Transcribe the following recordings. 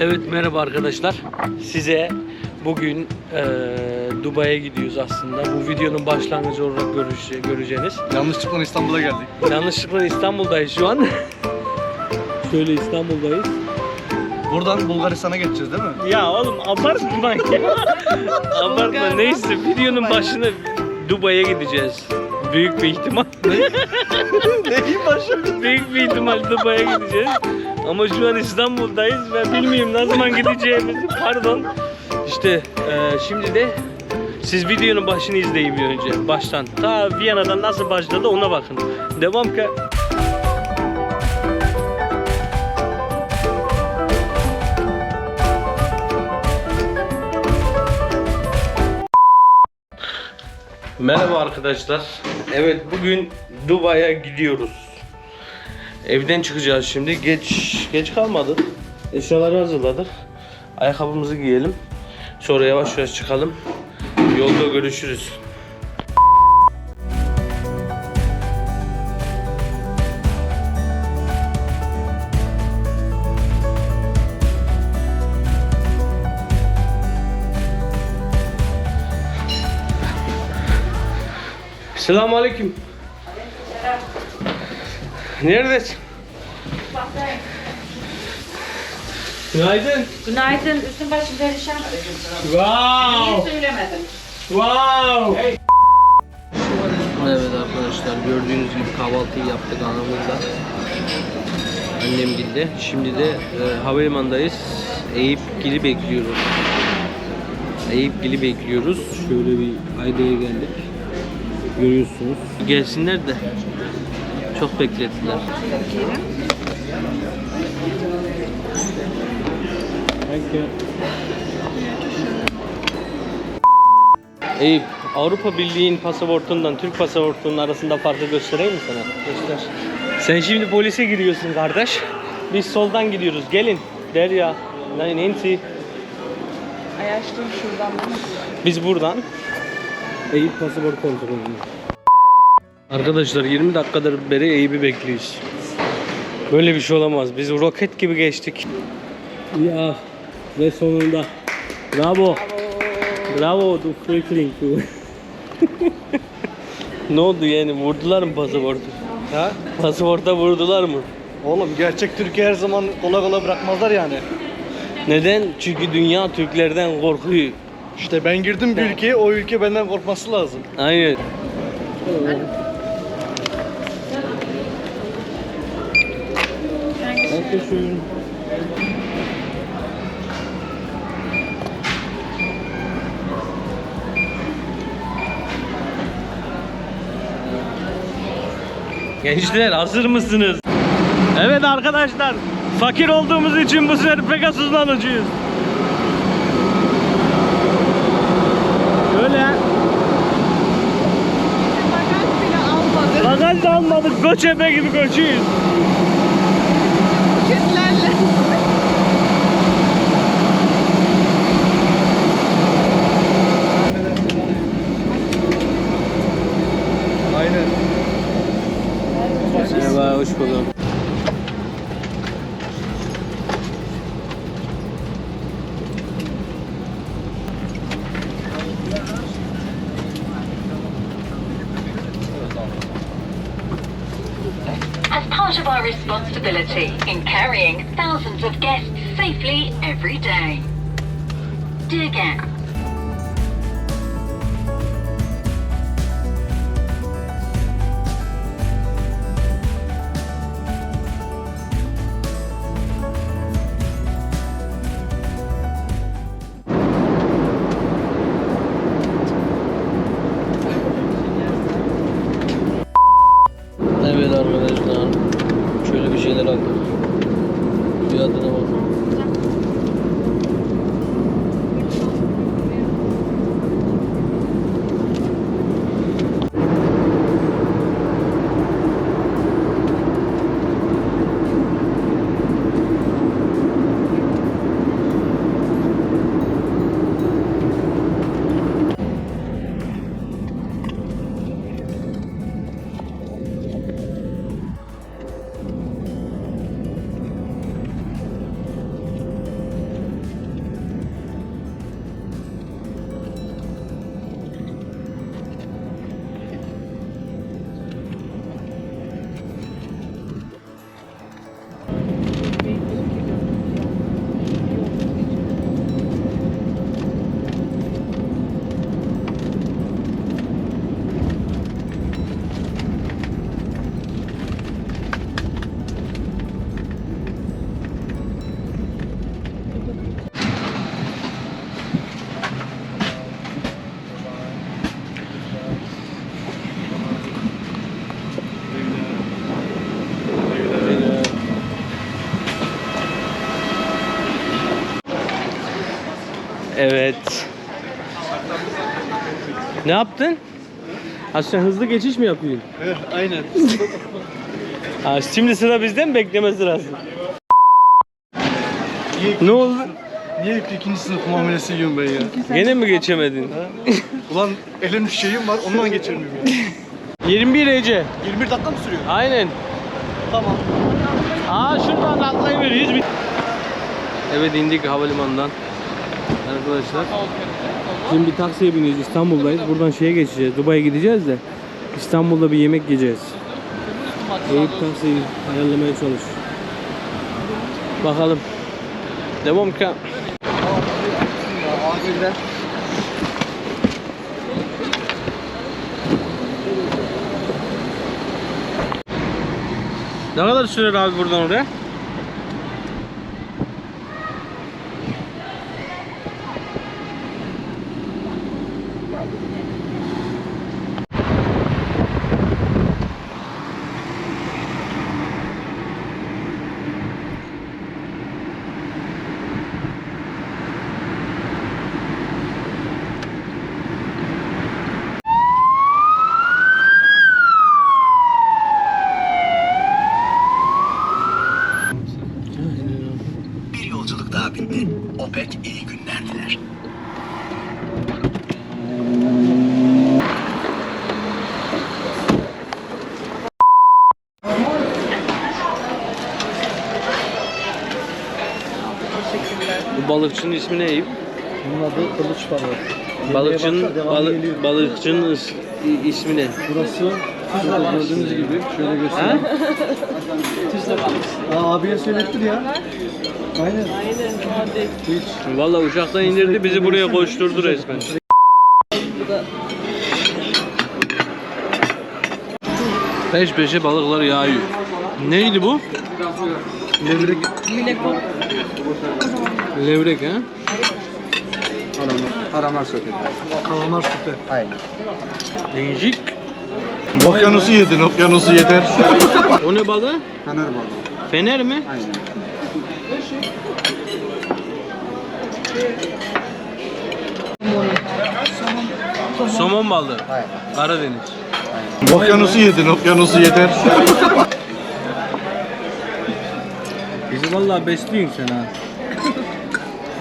Evet merhaba arkadaşlar. Size bugün eee Dubai'ye gidiyoruz aslında. Bu videonun başlangıcı olarak görüş, göreceğiniz. Yanlışlıkla İstanbul'a geldik. Yanlışlıkla İstanbul'dayız şu an. Şöyle İstanbul'dayız. Buradan Bulgaristan'a geçeceğiz değil mi? Ya oğlum abartma ya. abartma neyse videonun başına Dubai'ye gideceğiz. Büyük bir ihtimal. Neyin başı? Büyük bir ihtimal Dubai'ye gideceğiz. Ama şu an İstanbul'dayız ve bilmiyorum ne zaman gideceğimizi. Pardon. İşte eee, şimdi de siz videonun başını izleyin bir önce. Baştan. Ta Viyana'dan nasıl başladı ona bakın. Devam ki. Merhaba arkadaşlar. Evet bugün Dubai'ye gidiyoruz. Evden çıkacağız şimdi. Geç geç kalmadık. Eşyaları hazırladık. Ayakkabımızı giyelim. Sonra yavaş yavaş çıkalım. Yolda görüşürüz. Selamun Aleyküm. Neredesin? Günaydın. Günaydın, üstün başın perişan. Wow. Niye söylemedin? Wow. Evet arkadaşlar gördüğünüz gibi kahvaltıyı yaptık anamızla. Annem gildi. Şimdi de e, havalimanındayız. Eyüp Gil'i bekliyoruz. Eyüp Gil'i bekliyoruz. Şöyle bir Ayda'ya geldik. Görüyorsunuz. Gelsinler de. Çok beklettiler. Eyüp, Avrupa Birliği'nin pasaportundan Türk pasaportunun arasında farkı göstereyim mi sana? Göster. Sen şimdi polise giriyorsun kardeş. Biz soldan gidiyoruz. Gelin. Derya, Nancy. Ay açtım şuradan. Biz buradan. Eyüp pasaport kontrolü. Arkadaşlar 20 dakikadır beri Eyüp'ü bekliyoruz. Böyle bir şey olamaz. Biz roket gibi geçtik. Ya ve sonunda. Bravo. Bravo du. ne oldu yani vurdular mı pasaportu? Ha? Pasaporta vurdular mı? Oğlum gerçek Türkiye her zaman kolay kolay bırakmazlar yani. Neden? Çünkü dünya Türklerden korkuyor. İşte ben girdim bir ülkeye, o ülke benden korkması lazım. Aynen. Dankeschön. Gençler hazır mısınız? Evet arkadaşlar. Fakir olduğumuz için bu sefer Pegasus'la uçuyoruz. Şöyle. Bagaj bile almadı. Bagaj da almadık. Göçebe gibi göçüyoruz. Kütlerle. Aynen. Merhaba, hoş bulduk. Responsibility in carrying thousands of guests safely every day. Dear guests, Ne yaptın? Sen hızlı geçiş mi yapıyorsun? Aynen. Ha, şimdi sıra bizden bekleme sırası. Ne oldu? Niye ikinci sınıf muamelesi yiyorum ben ya? Gene mi geçemedin? Ulan elimde şeyim var ondan geçemiyorum ya. 21 Ece. 21 dakika mı sürüyor? Aynen. Tamam. Aa şuradan. Bir... Evet indik havalimanından. Arkadaşlar. Şimdi bir taksiye biniyoruz. İstanbul'dayız. Buradan şeye geçeceğiz. Dubai'ye gideceğiz de. İstanbul'da bir yemek yiyeceğiz. Eyüp taksiyi ayarlamaya çalış. Bakalım. Devam ki. Ne kadar sürer abi buradan oraya? Yolculuk daha bitti. Opet iyi günler diler. Bu balıkçının ismi ne Eyüp? Bunun adı kılıç balığı. Balıkçının Devamı balı, geliyor. balıkçının is- ismi ne? Burası şurada gördüğünüz gibi şöyle göstereyim. Aa, abiye söylettir ya. Aynen. Hiç. Vallahi uçaktan indirdi bizi buraya koşturdu resmen. Peş peşe balıklar yağıyor. Neydi bu? Levrek Levrek ha? Karamar sohbeti. kalamar sütü. Aynen. Değişik. Okyanusu yedin, okyanusu yeter. O ne balığı? Kanar balığı. Fener mi? Aynen. Somon balığı. Aynen. Karadeniz. Okyanusu yedin, okyanusu yeter. Bizi vallahi besliyorsun sen ha.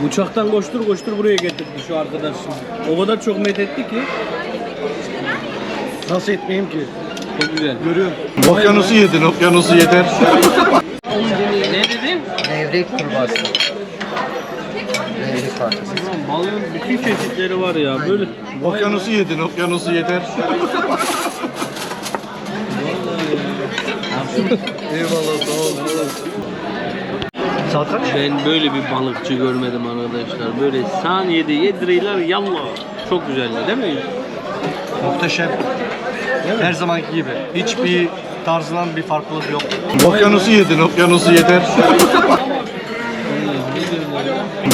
Uçaktan koştur koştur buraya getirdi şu arkadaş şimdi. O kadar çok met etti ki. Nasıl etmeyeyim ki? Çok güzel. Görüyorum. Okyanusu yedin, okyanusu yeter. Ne dedin? Levrek kurbağası. Levrek parçası. Balığın bütün çeşitleri var ya. Böyle Okyanusu yedin, okyanusu yeter. Eyvallah, sağ ol. Kaç? Ben böyle bir balıkçı görmedim arkadaşlar. Böyle saniyede yediriyorlar yallah. Çok güzeldi değil mi? Muhteşem. Her zamanki gibi. Hiçbir tarzından bir farklılık yok. Okyanusu yedin, okyanusu yeter.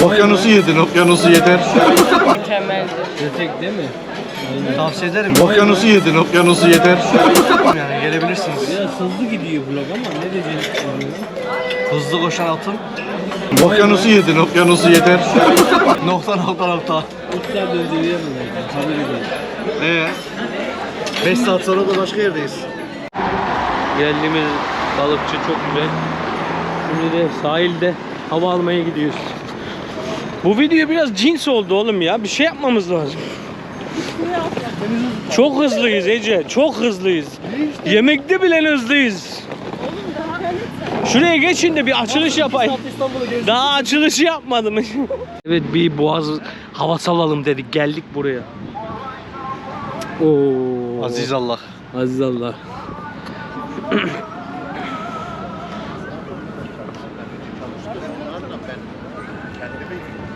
Okyanusu yedin, okyanusu yeter. Gerçek değil mi? Tavsiye ederim. Okyanusu yedin, okyanusu yeter. Yani gelebilirsiniz. Biraz hızlı gidiyor vlog ama ne diyeceğiz? Hızlı koşan altın. Okyanusu yedin, okyanusu yeter. nokta nokta nokta. Uçlar döndürüyor mu? Haberi değil. Ee? 5 saat sonra da başka yerdeyiz. Geldiğimiz balıkçı çok güzel. Şimdi de sahilde hava almaya gidiyoruz. Bu video biraz cins oldu oğlum ya. Bir şey yapmamız lazım. Çok hızlıyız Ece. Çok hızlıyız. Yemekte bile hızlıyız. Şuraya geçin de bir açılış yapayım. Daha açılışı yapmadım. evet bir boğaz havası alalım dedik. Geldik buraya. Oo. Aziz Allah. Aziz Allah.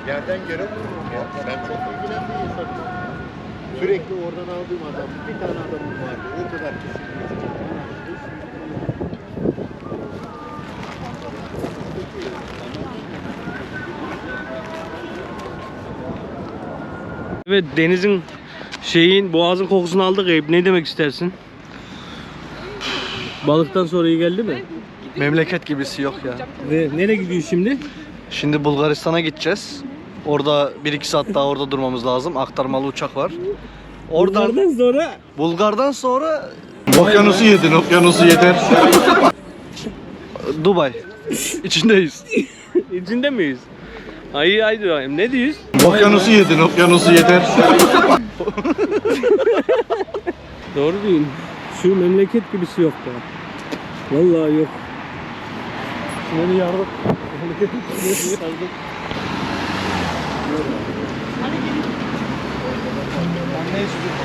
Yerden yere vururum ya. Ben çok ilgilen bir insanım. Sürekli oradan aldığım adam, bir tane adamım vardı. O kadar kesin. Evet denizin şeyin boğazın kokusunu aldık Eyüp. Ne demek istersin? Balıktan sonra iyi geldi mi? Memleket gibisi yok ya. Ve nereye gidiyor şimdi? Şimdi Bulgaristan'a gideceğiz. Orada 1-2 saat daha orada durmamız lazım. Aktarmalı uçak var. Oradan Oradan sonra Bulgar'dan sonra okyanusu yedin, okyanusu yeter. Dubai. İçindeyiz. içinde miyiz? Ay ay diyorum. Ne diyoruz? Okyanusu yedin, okyanusu yeter. Doğru diyorsun. Şu memleket gibisi yok da. Vallahi yok. Beni yardım. Yardım. Ben ne istiyorum?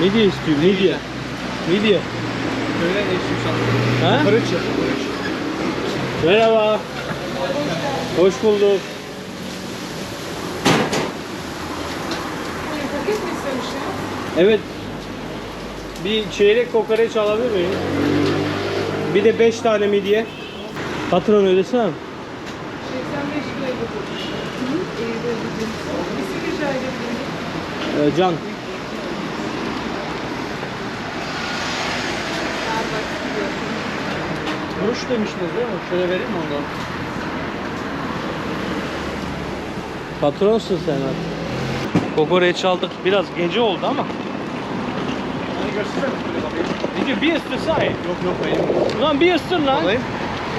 Midye istiyor. Midye. Öyle ne istiyorsan. Ha? Kırıç yap. Merhaba. Hoş bulduk. Evet. Bir çeyrek kokoreç alabilir miyim? Bir de 5 tane midye. Patron ödesene. 85 kilo İsim rica edebilirim. Ee, Can. Kuruş demiştiniz değil mi? Şöyle vereyim mi ondan? Patronsun sen artık. Kokoreç aldık. Biraz gece oldu ama. Göstersene. Midye bir ısırsana. Yok yok benim. Lan bir ısır lan. Bakayım.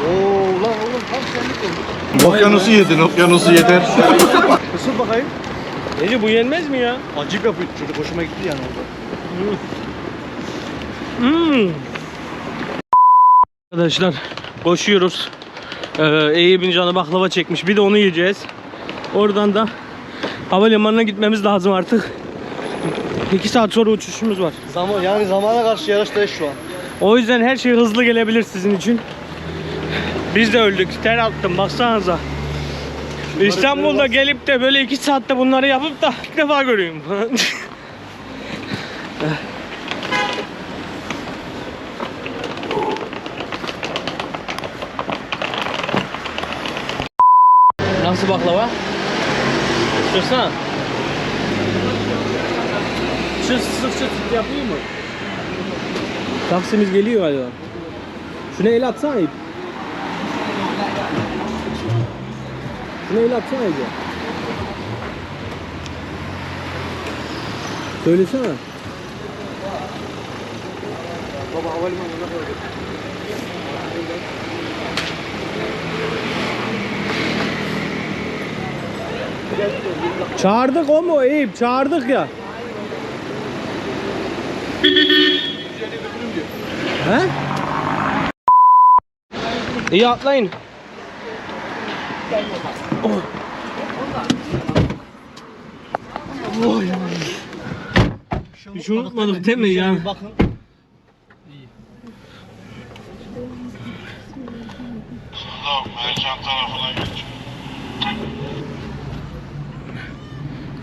Oo lan oğlum tam senlik oldu. Okyanusu yedin, okyanusu yeter. Isır bakayım. Ece bu yenmez mi ya? Acayip yapıyor çocuk hoşuma gitti yani orada. Hmm. Arkadaşlar koşuyoruz. Ee, Eyüp'ün canı baklava çekmiş. Bir de onu yiyeceğiz. Oradan da havalimanına gitmemiz lazım artık. 2 saat sonra uçuşumuz var. Zaman, yani zamana karşı yarıştayız şu an. O yüzden her şey hızlı gelebilir sizin için. Biz de öldük. Ter attım baksanıza. İstanbul'da gelip de böyle 2 saatte bunları yapıp da ilk defa görüyorum. Nasıl baklava? Çıksana. Sık çıt çıt yapayım mı? Taksimiz geliyor galiba. Şuna el atsana ip. Şuna el atsana Ece. Söylesene. Baba havalimanına koyduk. Çağırdık o mu Eyüp? Çağırdık ya. He? İyi atlayın. Bir şey unutmadık değil mi ya? Bakın.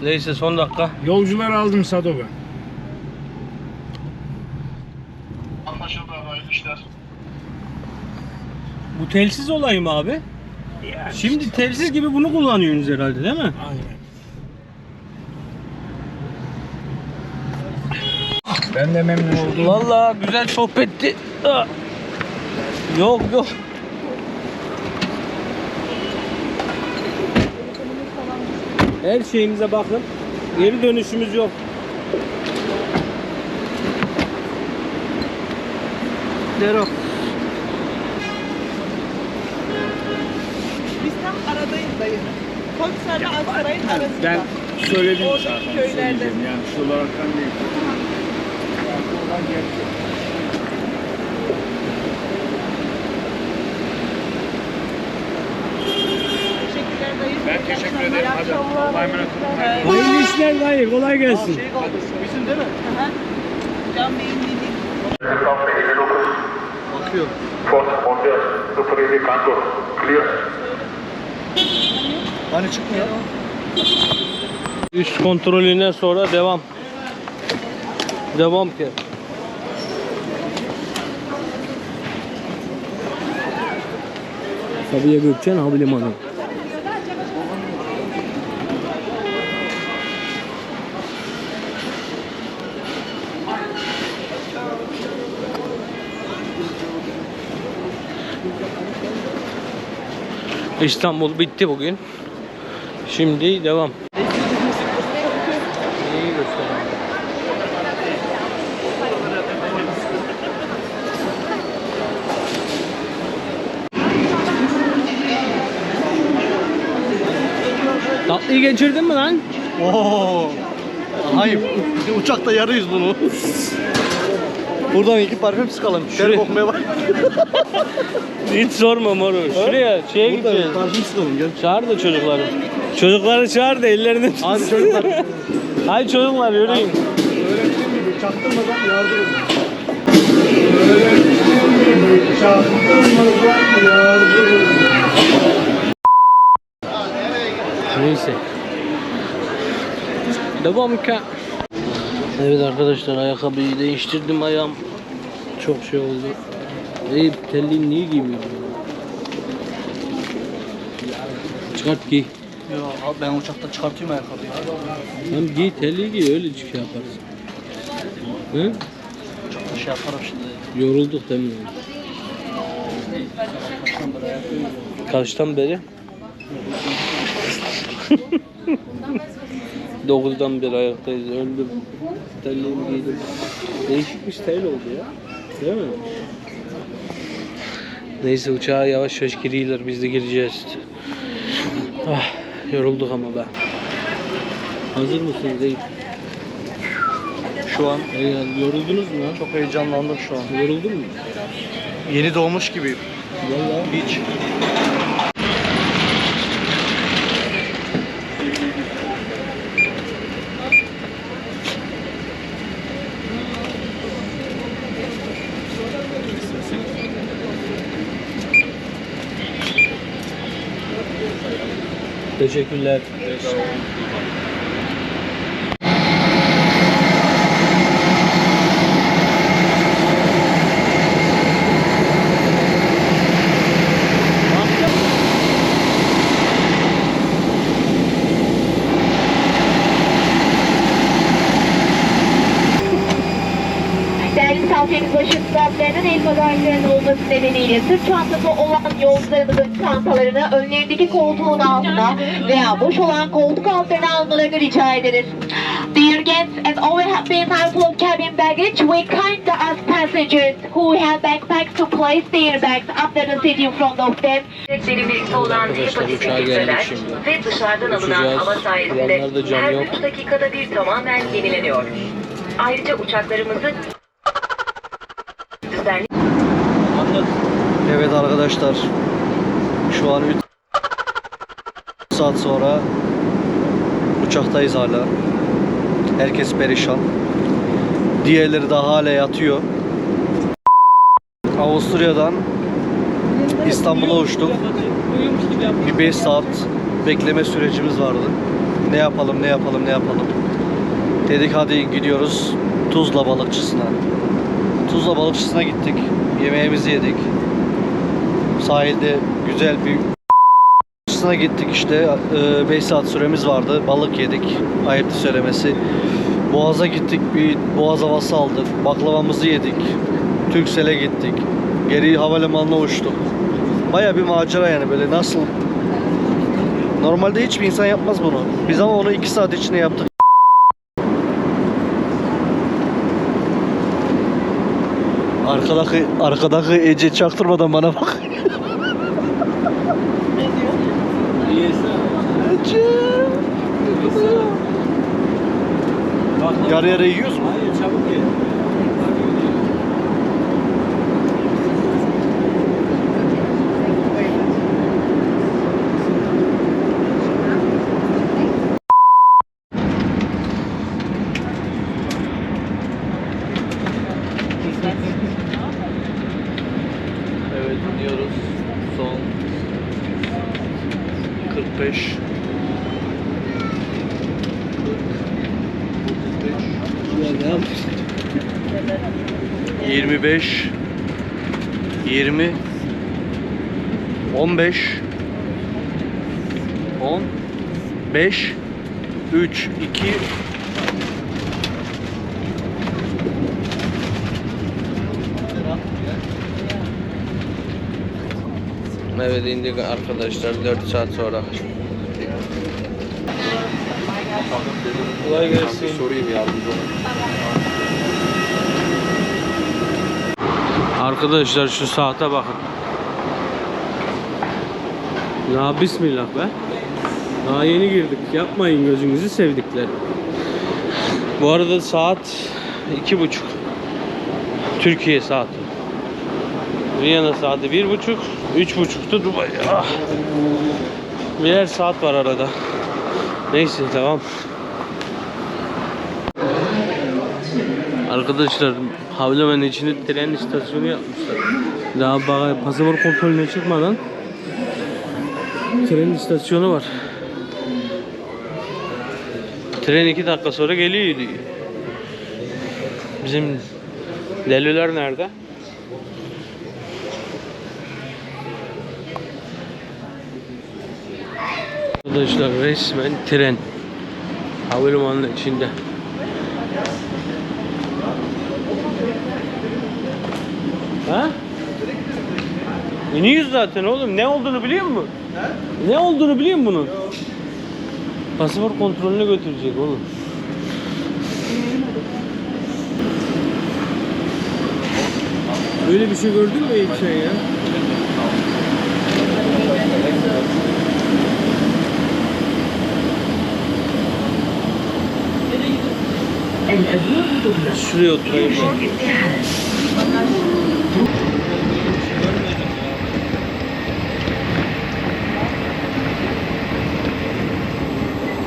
Neyse son dakika. Yolcular aldım Sadoga. Bu telsiz olayı mı abi? Şimdi telsiz gibi bunu kullanıyorsunuz herhalde değil mi? Aynen. Ben de memnun oldum. Vallahi güzel sohbetti. Yok yok. Her şeyimize bakın. Geri dönüşümüz yok. Dero. Biz dayı. Koçlarla Aksaray'ın arasında. Ben söyledim Oradaki zaten. köylerde. söyleyeceğim Yani şu olaraktan değil. Oradan geldi. Teşekkürler dayı. Ben teşekkür ederim. Hadi. Allah'a emanet olun. Hayırlı işler dayı. Kolay gelsin. Şey kaldı. Bizim değil mi? Can Bey'in dediği. Bakıyor. Fort Mondial, Super Easy Kanto, clear. Hani çıkmıyor. Üst kontrolünden sonra devam. Devam ki. Sabiha Gökçen Havalimanı. İstanbul bitti bugün. Şimdi devam. Neyi göstereyim? Tatlıyı geçirdin mi lan? Oo. Hayır. Uçakta yarıyız bunu. Buradan iki parfüm sıkalım. Ter Şuraya- kokmaya bak. Hiç sorma moru. Şuraya şeye Buradan gideceğiz. parfüm sıkalım gel. Çağır da çocukları. Çocukları çağır da ellerini Hadi çocuklar. Hadi çocuklar yürüyün. Öğrettiğim gibi çaktırmadan yardım Neyse. Devam ki. Evet arkadaşlar ayakkabıyı değiştirdim ayağım. Çok şey oldu. Ey terliğini niye giymiyorsun? Çıkart giy. Abi ben uçakta çıkartıyorum ayakkabıyı. Hem giy terliği giy öyle şey yaparız. Hı? Uçakta şey yaparım şimdi. Yorulduk mi? Kaçtan beri? Dokuzdan beri ayaktayız. Öldüm. Terliğimi giydim. Değişik bir stil oldu ya. Değil mi? Neyse uçağa yavaş yavaş giriyorlar. Biz de gireceğiz. Ah, yorulduk ama be. Hazır mısınız? Eyüp? Şu an Ey, yoruldunuz mu çok heyecanlandım şu an. Yoruldun mu? Yeni doğmuş gibiyim. Vallahi. Hiç. Teşekkürler. Değerli misafirimiz başı sıratlarının el bagajlarının olması nedeniyle sırt çantası olan yolcularımızın çantalarını önlerindeki koltuğun altına veya boş olan koltuk altlarına almalarını rica ederiz. Dear guests, as always have been mindful of cabin baggage, we kindly ask passengers who have backpacks to place their bags under the seat in front of them. Birlikte olan ve dışarıdan alınan hava sayesinde cam her yok. 3 dakikada bir tamamen yenileniyor. Ayrıca uçaklarımızı düzenli Evet arkadaşlar. Şu an 3 saat sonra uçaktayız hala. Herkes perişan. Diğerleri de hala yatıyor. Avusturya'dan İstanbul'a uçtuk. Bir 5 saat bekleme sürecimiz vardı. Ne yapalım, ne yapalım, ne yapalım. Dedik hadi gidiyoruz Tuzla balıkçısına. Tuzla balıkçısına gittik. Yemeğimizi yedik. Sahilde güzel bir balıkçısına gittik işte. 5 saat süremiz vardı. Balık yedik. Ayıptı söylemesi. Boğaz'a gittik. Bir boğaz havası aldık. Baklavamızı yedik. Türksel'e gittik. Geri havalimanına uçtuk. Baya bir macera yani böyle nasıl Normalde hiçbir insan yapmaz bunu. Biz ama onu 2 saat içinde yaptık. Arkadaki arkadaki Ece çaktırmadan bana bak. Ece. Yarı yarı yiyoruz mu? Hayır çabuk gel. Evet gidiyoruz. Son 45 25 20 15 10 5 3 2 Evet indik arkadaşlar 4 saat sonra. Kolay gelsin. sorayım yardımcı. Arkadaşlar şu saate bakın. Ya bismillah be. Daha yeni girdik. Yapmayın gözünüzü sevdikler. Bu arada saat iki buçuk. Türkiye saati. Viyana saati bir buçuk. Üç buçuktu Dubai. Ah. Birer saat var arada. Neyse tamam. Arkadaşlar havalimanı içinde tren istasyonu yapmışlar. Daha ba- pasaport kontrolüne çıkmadan tren istasyonu var. Tren iki dakika sonra geliyor. Bizim deliler nerede? Arkadaşlar resmen tren havalimanının içinde. Ha? İniyoruz zaten oğlum. Ne olduğunu biliyor musun? Ne olduğunu biliyor musun bunun? Pasaport kontrolüne götürecek oğlum. Böyle bir şey gördün mü hiç sen ya? Şuraya oturayım.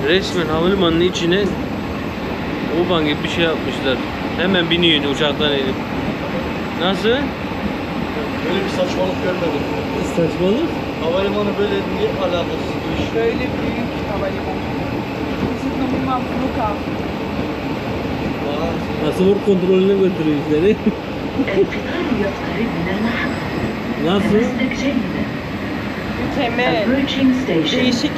Resmen havalimanının içine Uban gibi bir şey yapmışlar. Hemen biniyor uçaktan inip. Nasıl? Böyle bir saçmalık görmedim. Saçmalık. Havalimanı böyle niye alakasız bir iş? Böyle büyük havalimanı. Bizim numumam Luka. Pasaport kontrolüne götürüyor seni. Nasıl? Mükemmel. Değişik.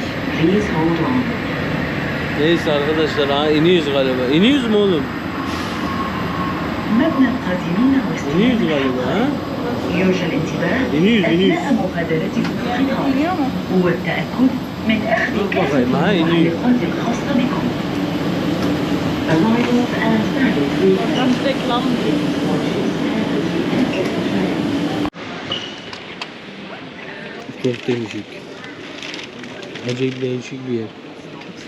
Neyse arkadaşlar ha iniyoruz galiba. İniyoruz mu oğlum? مبنى القادمين İniyoruz واستلام galiba ha? يرجى الانتباه إنيوز، إنيوز. أثناء مغادرتكم القطار Biliyor musun? والتأكد من أخذ شوف كافة بقى، معاه إنيوز. المتعلقات الخاصة بكم Arrivals and baggage Tam reklam diyor. Çok değişik. Acayip değişik bir yer.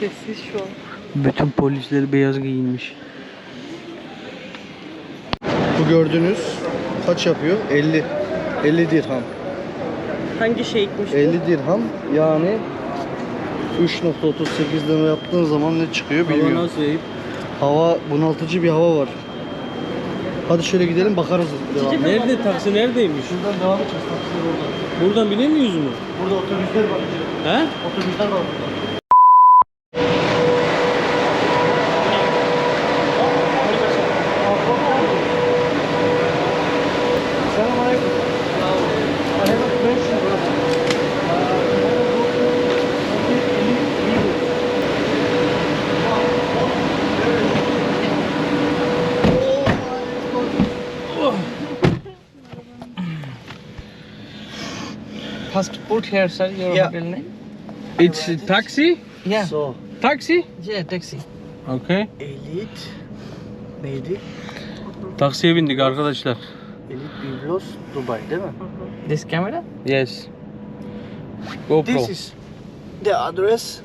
Sessiz şu an. Bütün polisler beyaz giyinmiş. Bu gördüğünüz kaç yapıyor? 50. 50 dirham. Hangi bu? 50 dirham yani 3.38 lira yaptığın zaman ne çıkıyor Hava bilmiyorum. nasıl Eyüp? Hava bunaltıcı bir hava var. Hadi şöyle gidelim bakarız. Devam. Nerede taksi neredeymiş? Şuradan devam edeceğiz. Taksiler orada. Buradan binemiyoruz mu? Burada otobüsler var. He? Otobüsler var burada. Passport here, sir. Your Yeah. hotel name? It's a taxi? Yeah. So, Taxi? Yeah, taxi. Okay. Elit neydi? Taksiye bindik arkadaşlar. Elit Biblos Dubai değil mi? This camera? Yes. GoPro. This is the address.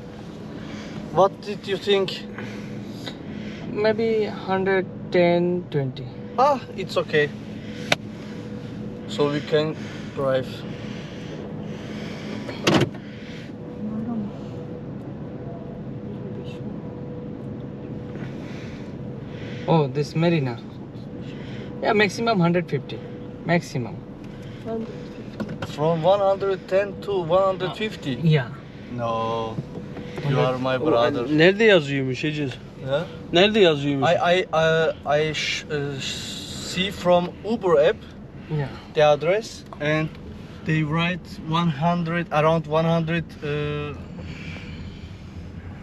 What did you think? Maybe 110, 20. Ah, it's okay. So we can drive. Oh, this Marina. Yeah, maximum 150. Maximum. From 110 to 150. Yeah. No. You are my brother. Nerede yazıyormuş Ecil? Yeah? Nerede yazıyormuş? I I uh, I sh- uh, see from Uber app Yeah. the address and they write 100 around 100 uh,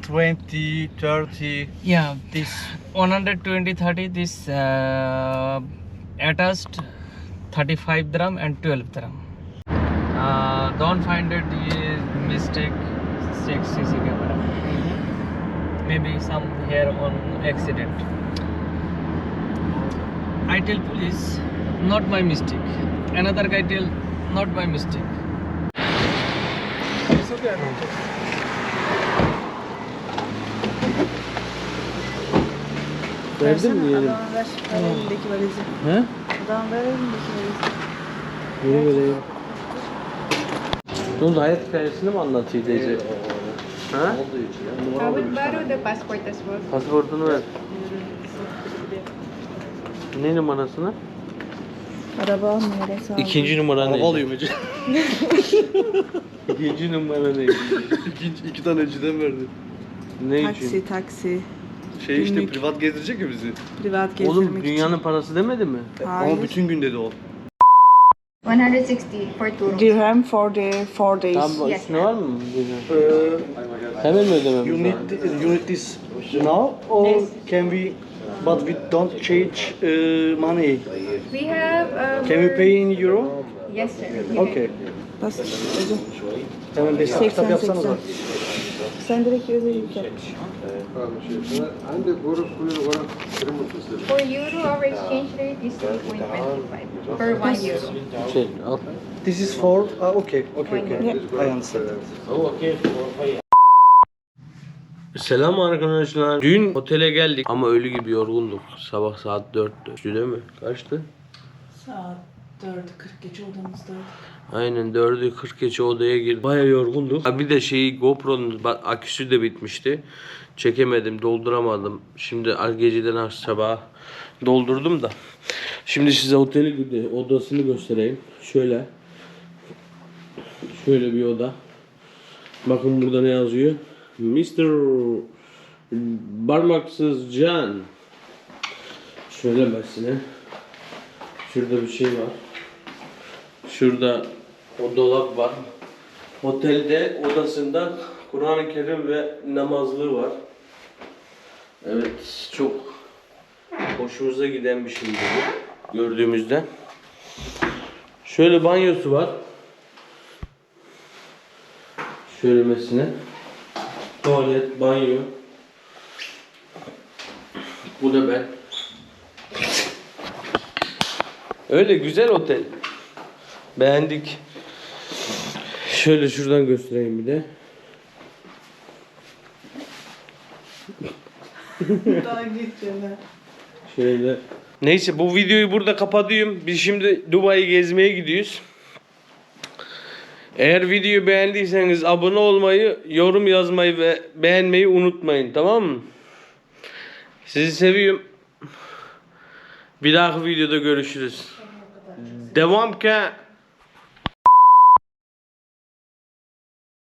20 30 Yeah. this 120, 30. This uh, attached 35 dirham and 12 dirham. Uh, don't find it is mistake 6 cc camera. maybe some here on accident. I tell police, not my mistake. Another guy tell, not my mistake. Verdin mi yeğenim? Adama ver. Ver elindeki valizi. He? Adama ver elindeki valizi. Yeni vereyim. Ne oldu hayat hikayesini mi anlatıyor Deze? Ha? I would borrow the passport as well. Pasaportunu ver. Ne numarasını? Araba numarası aldım. İkinci numara Araba neydi? alıyorum Ece. İkinci numara neydi? İki, iki tane önceden verdi. ne için? Taksi, taksi. Şey işte Günlük. privat gezdirecek ya bizi. Privat gezdirmek Oğlum dünyanın parası demedi mi? Hayır. Ama bütün gün dedi o. 160 for two rooms. Dirham for the four days. Tam Yes, üstüne var mı? Hemen mi ödememiz You lazım? need, you need this now or can we but we don't change uh, money. We have. Um, Can we pay in euro? Yes, sir. Okay. Bas. Hemen bir 80 kitap yapsanız 80. Sen direkt ödelik yap. For euro, our exchange rate is 3.25 per one euro. Şey, al. This is for uh, okay, okay, okay. I understand. Selam arkadaşlar. Dün otele geldik ama ölü gibi yorgunduk. Sabah saat 4'tü değil mi? Kaçtı? Saat 4.40 geçe odamızdaydı. Aynen 4'ü 40 geçe odaya girdik. Baya yorgunduk. Ha bir de şeyi GoPro'nun aküsü de bitmişti. Çekemedim, dolduramadım. Şimdi geceden sabah doldurdum da. Şimdi size oteli odasını göstereyim. Şöyle. Şöyle bir oda. Bakın burada ne yazıyor? Mr. Barmaksız Can. Şöyle mesela. Şurada bir şey var. Şurada o dolap var. Otelde odasında Kur'an-ı Kerim ve namazlığı var. Evet çok hoşumuza giden bir şey bu gördüğümüzde. Şöyle banyosu var. Şöylemesine. Tuvalet, banyo. Bu da ben. Öyle güzel otel. Beğendik. Şöyle şuradan göstereyim bir de. Daha geçeceğim. Şöyle. Neyse bu videoyu burada kapatıyorum. Biz şimdi Dubai'yi gezmeye gidiyoruz. Eğer videoyu beğendiyseniz abone olmayı, yorum yazmayı ve beğenmeyi unutmayın tamam mı? Sizi seviyorum. Bir dahaki videoda görüşürüz. Devam ki.